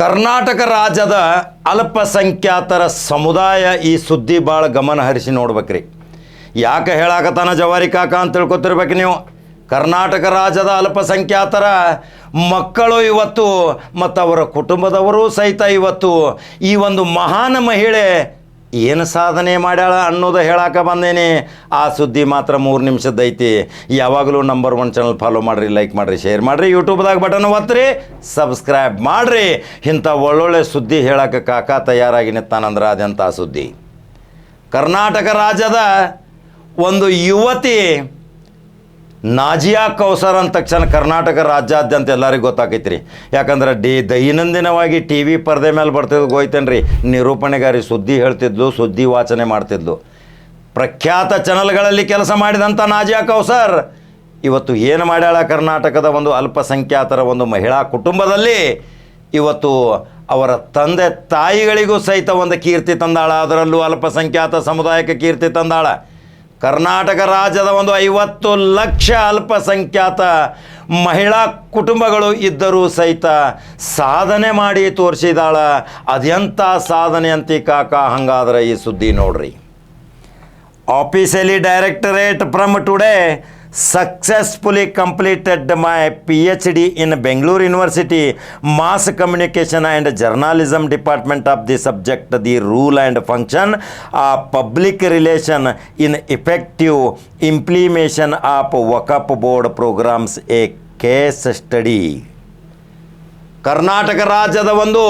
ಕರ್ನಾಟಕ ರಾಜ್ಯದ ಅಲ್ಪಸಂಖ್ಯಾತರ ಸಮುದಾಯ ಈ ಸುದ್ದಿ ಭಾಳ ಗಮನ ಹರಿಸಿ ನೋಡ್ಬೇಕ್ರಿ ಯಾಕೆ ಹೇಳಾಕತ್ತಾನ ಜವಾರಿ ಕಾಕ ಅಂತ ತಿಳ್ಕೊತಿರ್ಬೇಕು ನೀವು ಕರ್ನಾಟಕ ರಾಜ್ಯದ ಅಲ್ಪಸಂಖ್ಯಾತರ ಮಕ್ಕಳು ಇವತ್ತು ಮತ್ತು ಅವರ ಕುಟುಂಬದವರು ಸಹಿತ ಇವತ್ತು ಈ ಒಂದು ಮಹಾನ್ ಮಹಿಳೆ ಏನು ಸಾಧನೆ ಮಾಡ್ಯಾಳ ಅನ್ನೋದು ಹೇಳಾಕ ಬಂದೇನೆ ಆ ಸುದ್ದಿ ಮಾತ್ರ ಮೂರು ಐತಿ ಯಾವಾಗಲೂ ನಂಬರ್ ಒನ್ ಚಾನಲ್ ಫಾಲೋ ಮಾಡಿರಿ ಲೈಕ್ ಮಾಡಿರಿ ಶೇರ್ ಮಾಡಿರಿ ಯೂಟ್ಯೂಬ್ದಾಗ ಬಟನ್ ಒತ್ತಿರಿ ಸಬ್ಸ್ಕ್ರೈಬ್ ಮಾಡಿರಿ ಇಂಥ ಒಳ್ಳೊಳ್ಳೆ ಸುದ್ದಿ ಹೇಳಕ್ಕೆ ಕಾಕ ತಯಾರಾಗಿ ನಿಂತಾನಂದ್ರೆ ಅದೆಂಥ ಸುದ್ದಿ ಕರ್ನಾಟಕ ರಾಜ್ಯದ ಒಂದು ಯುವತಿ ನಾಜಿಯಾ ಕೌಸರ್ ಅಂದ ತಕ್ಷಣ ಕರ್ನಾಟಕ ರಾಜ್ಯಾದ್ಯಂತ ಎಲ್ಲರಿಗೂ ರೀ ಯಾಕಂದ್ರೆ ಡಿ ದೈನಂದಿನವಾಗಿ ಟಿ ವಿ ಪರದೆ ಮೇಲೆ ಬರ್ತಿದ್ದು ಹೋಯ್ತೇನೆ ರೀ ನಿರೂಪಣೆಗಾರಿ ಸುದ್ದಿ ಹೇಳ್ತಿದ್ಲು ಸುದ್ದಿ ವಾಚನೆ ಮಾಡ್ತಿದ್ಲು ಪ್ರಖ್ಯಾತ ಚಾನಲ್ಗಳಲ್ಲಿ ಕೆಲಸ ಮಾಡಿದಂಥ ನಾಜಿಯಾ ಕೌಸರ್ ಇವತ್ತು ಏನು ಮಾಡ್ಯಾಳ ಕರ್ನಾಟಕದ ಒಂದು ಅಲ್ಪಸಂಖ್ಯಾತರ ಒಂದು ಮಹಿಳಾ ಕುಟುಂಬದಲ್ಲಿ ಇವತ್ತು ಅವರ ತಂದೆ ತಾಯಿಗಳಿಗೂ ಸಹಿತ ಒಂದು ಕೀರ್ತಿ ತಂದಾಳ ಅದರಲ್ಲೂ ಅಲ್ಪಸಂಖ್ಯಾತ ಸಮುದಾಯಕ್ಕೆ ಕೀರ್ತಿ ತಂದಾಳ ಕರ್ನಾಟಕ ರಾಜ್ಯದ ಒಂದು ಐವತ್ತು ಲಕ್ಷ ಅಲ್ಪಸಂಖ್ಯಾತ ಮಹಿಳಾ ಕುಟುಂಬಗಳು ಇದ್ದರೂ ಸಹಿತ ಸಾಧನೆ ಮಾಡಿ ತೋರಿಸಿದಾಳ ಅದೆಂಥ ಸಾಧನೆ ಅಂತ ಕಾಕ ಹಂಗಾದ್ರೆ ಈ ಸುದ್ದಿ ನೋಡ್ರಿ Officially directorate from today successfully completed my PhD in Bangalore University Mass Communication and Journalism Department of the subject the role and function of public relation in effective implementation of WACP board programs, a case study. Karnataka ರಾಜ್ಯದ ಒಂದು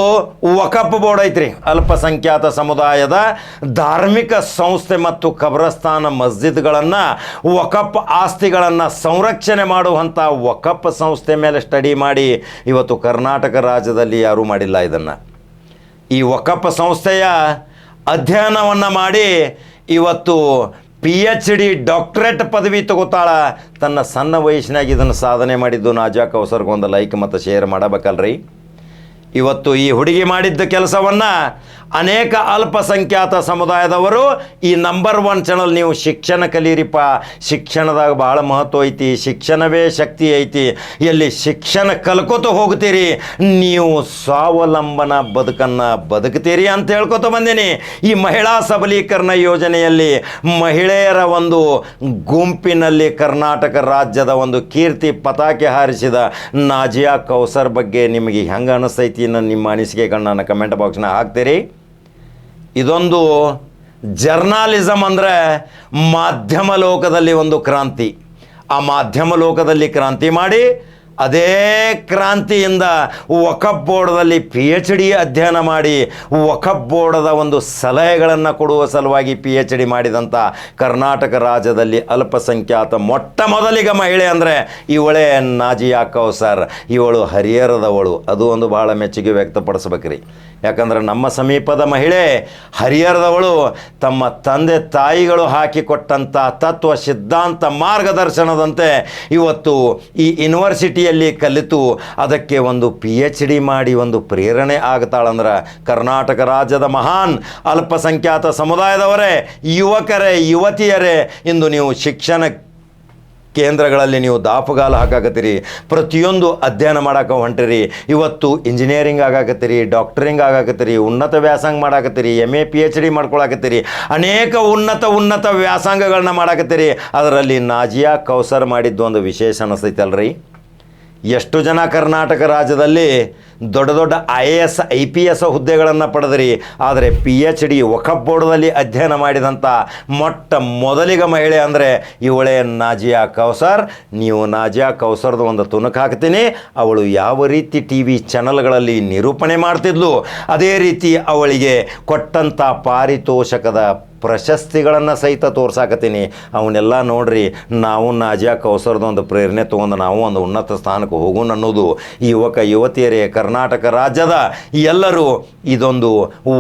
ವಕಪ್ board ಐತ್ರಿ ಅಲ್ಪಸಂಖ್ಯಾತ ಸಮುದಾಯದ ಧಾರ್ಮಿಕ ಸಂಸ್ಥೆ ಮತ್ತು ಕಬ್ರಸ್ತಾನ ಮಸ್ಜಿದ್ಗಳನ್ನು ವಕಪ್ ಆಸ್ತಿಗಳನ್ನು ಸಂರಕ್ಷಣೆ ಮಾಡುವಂಥ ವಕಪ್ ಸಂಸ್ಥೆ ಮೇಲೆ ಸ್ಟಡಿ ಮಾಡಿ ಇವತ್ತು ಕರ್ನಾಟಕ ರಾಜ್ಯದಲ್ಲಿ ಯಾರೂ ಮಾಡಿಲ್ಲ ಇದನ್ನು ಈ ವಕಪ್ ಸಂಸ್ಥೆಯ ಅಧ್ಯಯನವನ್ನು ಮಾಡಿ ಇವತ್ತು ಪಿ ಎಚ್ ಡಿ ಡಾಕ್ಟ್ರೇಟ್ ಪದವಿ ತಗೋತಾಳ ತನ್ನ ಸಣ್ಣ ವಯಸ್ಸಿನಾಗ ಇದನ್ನು ಸಾಧನೆ ಮಾಡಿದ್ದು ನಾಜಾ ಕೌಸರ್ಗೊಂದು ಲೈಕ್ ಮತ್ತು ಶೇರ್ ಮಾಡಬೇಕಲ್ರಿ ಇವತ್ತು ಈ ಹುಡುಗಿ ಮಾಡಿದ್ದ ಕೆಲಸವನ್ನು ಅನೇಕ ಅಲ್ಪಸಂಖ್ಯಾತ ಸಮುದಾಯದವರು ಈ ನಂಬರ್ ಒನ್ ಚಾನಲ್ ನೀವು ಶಿಕ್ಷಣ ಕಲೀರಿಪ್ಪ ಶಿಕ್ಷಣದಾಗ ಭಾಳ ಮಹತ್ವ ಐತಿ ಶಿಕ್ಷಣವೇ ಶಕ್ತಿ ಐತಿ ಎಲ್ಲಿ ಶಿಕ್ಷಣ ಕಲ್ಕೋತ ಹೋಗ್ತೀರಿ ನೀವು ಸ್ವಾವಲಂಬನ ಬದುಕನ್ನು ಬದುಕ್ತೀರಿ ಅಂತ ಹೇಳ್ಕೊತ ಬಂದೀನಿ ಈ ಮಹಿಳಾ ಸಬಲೀಕರಣ ಯೋಜನೆಯಲ್ಲಿ ಮಹಿಳೆಯರ ಒಂದು ಗುಂಪಿನಲ್ಲಿ ಕರ್ನಾಟಕ ರಾಜ್ಯದ ಒಂದು ಕೀರ್ತಿ ಪತಾಕೆ ಹಾರಿಸಿದ ನಾಜಿಯಾ ಕೌಸರ್ ಬಗ್ಗೆ ನಿಮಗೆ ಹೆಂಗೆ ಅನಿಸ್ತೈತಿ ನನ್ನ ನಿಮ್ಮ ಅನಿಸಿಕೆಗಳನ್ನ ಕಮೆಂಟ್ ಬಾಕ್ಸ್ನ ಹಾಕ್ತೀರಿ ಇದೊಂದು ಜರ್ನಾಲಿಸಮ್ ಅಂದರೆ ಮಾಧ್ಯಮ ಲೋಕದಲ್ಲಿ ಒಂದು ಕ್ರಾಂತಿ ಆ ಮಾಧ್ಯಮ ಲೋಕದಲ್ಲಿ ಕ್ರಾಂತಿ ಮಾಡಿ ಅದೇ ಕ್ರಾಂತಿಯಿಂದ ವಕಪ್ ಬೋರ್ಡದಲ್ಲಿ ಪಿ ಎಚ್ ಡಿ ಅಧ್ಯಯನ ಮಾಡಿ ವಕಪ್ ಬೋರ್ಡದ ಒಂದು ಸಲಹೆಗಳನ್ನು ಕೊಡುವ ಸಲುವಾಗಿ ಪಿ ಎಚ್ ಡಿ ಮಾಡಿದಂಥ ಕರ್ನಾಟಕ ರಾಜ್ಯದಲ್ಲಿ ಅಲ್ಪಸಂಖ್ಯಾತ ಮೊಟ್ಟ ಮೊದಲಿಗ ಮಹಿಳೆ ಅಂದರೆ ಇವಳೇ ನಾಜಿಯಾಕವ್ ಸರ್ ಇವಳು ಹರಿಹರದವಳು ಅದು ಒಂದು ಭಾಳ ಮೆಚ್ಚುಗೆ ವ್ಯಕ್ತಪಡಿಸ್ಬೇಕ್ರಿ ಯಾಕಂದ್ರೆ ನಮ್ಮ ಸಮೀಪದ ಮಹಿಳೆ ಹರಿಹರದವಳು ತಮ್ಮ ತಂದೆ ತಾಯಿಗಳು ಹಾಕಿಕೊಟ್ಟಂಥ ತತ್ವ ಸಿದ್ಧಾಂತ ಮಾರ್ಗದರ್ಶನದಂತೆ ಇವತ್ತು ಈ ಯೂನಿವರ್ಸಿಟಿಯಲ್ಲಿ ಕಲಿತು ಅದಕ್ಕೆ ಒಂದು ಪಿ ಎಚ್ ಡಿ ಮಾಡಿ ಒಂದು ಪ್ರೇರಣೆ ಆಗ್ತಾಳಂದ್ರೆ ಕರ್ನಾಟಕ ರಾಜ್ಯದ ಮಹಾನ್ ಅಲ್ಪಸಂಖ್ಯಾತ ಸಮುದಾಯದವರೇ ಯುವಕರೇ ಯುವತಿಯರೇ ಇಂದು ನೀವು ಶಿಕ್ಷಣ ಕೇಂದ್ರಗಳಲ್ಲಿ ನೀವು ದಾಪುಗಾಲು ಹಾಕಾಕತ್ತೀರಿ ಪ್ರತಿಯೊಂದು ಅಧ್ಯಯನ ಮಾಡಕ್ಕೆ ಹೊಂಟಿರಿ ಇವತ್ತು ಇಂಜಿನಿಯರಿಂಗ್ ಆಗಾಕತ್ತೀರಿ ಡಾಕ್ಟ್ರಿಂಗ್ ಆಗಾಕತ್ತೀರಿ ಉನ್ನತ ವ್ಯಾಸಂಗ ಮಾಡಾಕತ್ತೀರಿ M A P H D ಮಾಡ್ಕೊಳಕತ್ತೀರಿ ಅನೇಕ ಉನ್ನತ ಉನ್ನತ ವ್ಯಾಸಂಗಗಳನ್ನ ಮಾಡಾಕತ್ತೀರಿ ಅದರಲ್ಲಿ ನಾಜಿಯಾ ಕೌಸರ್ ಮಾಡಿದ್ದು ಒಂದು ವಿಶೇಷ ಅನಿಸ್ತೈತಲ್ರಿ ಎಷ್ಟು ಜನ ಕರ್ನಾಟಕ ರಾಜ್ಯದಲ್ಲಿ ದೊಡ್ಡ ದೊಡ್ಡ I A S I P S ಹುದ್ದೆಗಳನ್ನು ಪಡೆದ್ರಿ ಆದರೆ ಪಿ ಎಚ್ ಡಿ ವಖಫ್ ಅಧ್ಯಯನ ಮಾಡಿದಂಥ ಮೊಟ್ಟ ಮೊದಲಿಗ ಮಹಿಳೆ ಅಂದರೆ ಇವಳೇ ನಾಜಿಯಾ ಕೌಸರ್ ನೀವು ನಾಜಿಯಾ ಕೌಸರ್ದು ಒಂದು ತುಣುಕು ಹಾಕ್ತೀನಿ ಅವಳು ಯಾವ ರೀತಿ ಟಿ ವಿ ಚಾನಲ್ಗಳಲ್ಲಿ ನಿರೂಪಣೆ ಮಾಡ್ತಿದ್ಲು ಅದೇ ರೀತಿ ಅವಳಿಗೆ ಕೊಟ್ಟಂಥ ಪಾರಿತೋಷಕದ ಪ್ರಶಸ್ತಿಗಳನ್ನು ಸಹಿತ ತೋರ್ಸಾಕತ್ತೀನಿ ಅವನ್ನೆಲ್ಲ ನೋಡ್ರಿ ನಾವು ನಾಜಿಯಾ ಕೌಸರದೊಂದು ಪ್ರೇರಣೆ ತೊಗೊಂಡು ನಾವು ಒಂದು ಉನ್ನತ ಸ್ಥಾನಕ್ಕೆ ಹೋಗೋಣ ಅನ್ನೋದು ಯುವಕ ಯುವತಿಯರೇ ಕರ್ನಾಟಕ ರಾಜ್ಯದ ಎಲ್ಲರೂ ಇದೊಂದು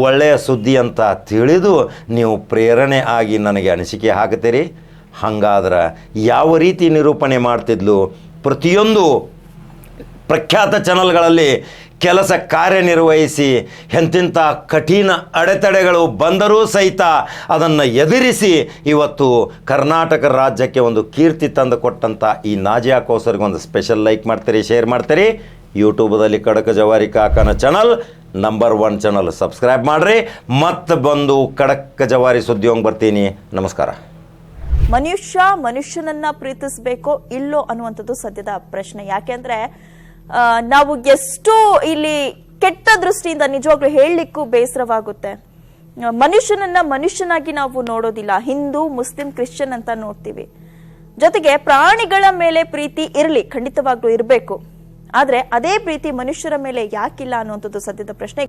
ಒಳ್ಳೆಯ ಸುದ್ದಿ ಅಂತ ತಿಳಿದು ನೀವು ಪ್ರೇರಣೆ ಆಗಿ ನನಗೆ ಅನಿಸಿಕೆ ಹಾಕ್ತೀರಿ ಹಾಗಾದ್ರೆ ಯಾವ ರೀತಿ ನಿರೂಪಣೆ ಮಾಡ್ತಿದ್ಲು ಪ್ರತಿಯೊಂದು ಪ್ರಖ್ಯಾತ ಚಾನಲ್ಗಳಲ್ಲಿ ಕೆಲಸ ಕಾರ್ಯನಿರ್ವಹಿಸಿ ಎಂತಿಂಥ ಕಠಿಣ ಅಡೆತಡೆಗಳು ಬಂದರೂ ಸಹಿತ ಅದನ್ನು ಎದುರಿಸಿ ಇವತ್ತು ಕರ್ನಾಟಕ ರಾಜ್ಯಕ್ಕೆ ಒಂದು ಕೀರ್ತಿ ತಂದು ಕೊಟ್ಟಂಥ ಈ ನಾಜಿಯಾ ಒಂದು ಸ್ಪೆಷಲ್ ಲೈಕ್ ಮಾಡ್ತೀರಿ ಶೇರ್ ಮಾಡ್ತೀರಿ ಯೂಟ್ಯೂಬದಲ್ಲಿ ಕಡಕ ಜವಾರಿ ಕಾಕನ channel number one channel subscribe ಮಾಡಿರಿ ಮತ್ತೆ ಬಂದು ಕಡಕ ಜವಾರಿ ಸುದ್ದಿ ಬರ್ತೀನಿ ನಮಸ್ಕಾರ ಮನುಷ್ಯ ಮನುಷ್ಯನನ್ನ ಪ್ರೀತಿಸಬೇಕೋ ಇಲ್ಲೋ ಅನ್ನುವಂಥದ್ದು ಸದ್ಯದ ಪ್ರಶ್ನೆ ಯಾಕೆಂದ್ರೆ ನಾವು ಎಷ್ಟು ಇಲ್ಲಿ ಕೆಟ್ಟ ದೃಷ್ಟಿಯಿಂದ ನಿಜವಾಗ್ಲೂ ಹೇಳಲಿಕ್ಕೂ ಬೇಸರವಾಗುತ್ತೆ ಮನುಷ್ಯನನ್ನ ಮನುಷ್ಯನಾಗಿ ನಾವು ನೋಡೋದಿಲ್ಲ ಹಿಂದೂ ಮುಸ್ಲಿಂ ಕ್ರಿಶ್ಚಿಯನ್ ಅಂತ ನೋಡ್ತೀವಿ ಜೊತೆಗೆ ಪ್ರಾಣಿಗಳ ಮೇಲೆ ಪ್ರೀತಿ ಇರಲಿ ಖಂಡಿತವಾಗ್ಲೂ ಇರಬೇಕು ಆದ್ರೆ ಅದೇ ಪ್ರೀತಿ ಮನುಷ್ಯರ ಮೇಲೆ ಯಾಕಿಲ್ಲ ಅನ್ನುವಂಥದ್ದು ಸದ್ಯದ ಪ್ರಶ್ನೆ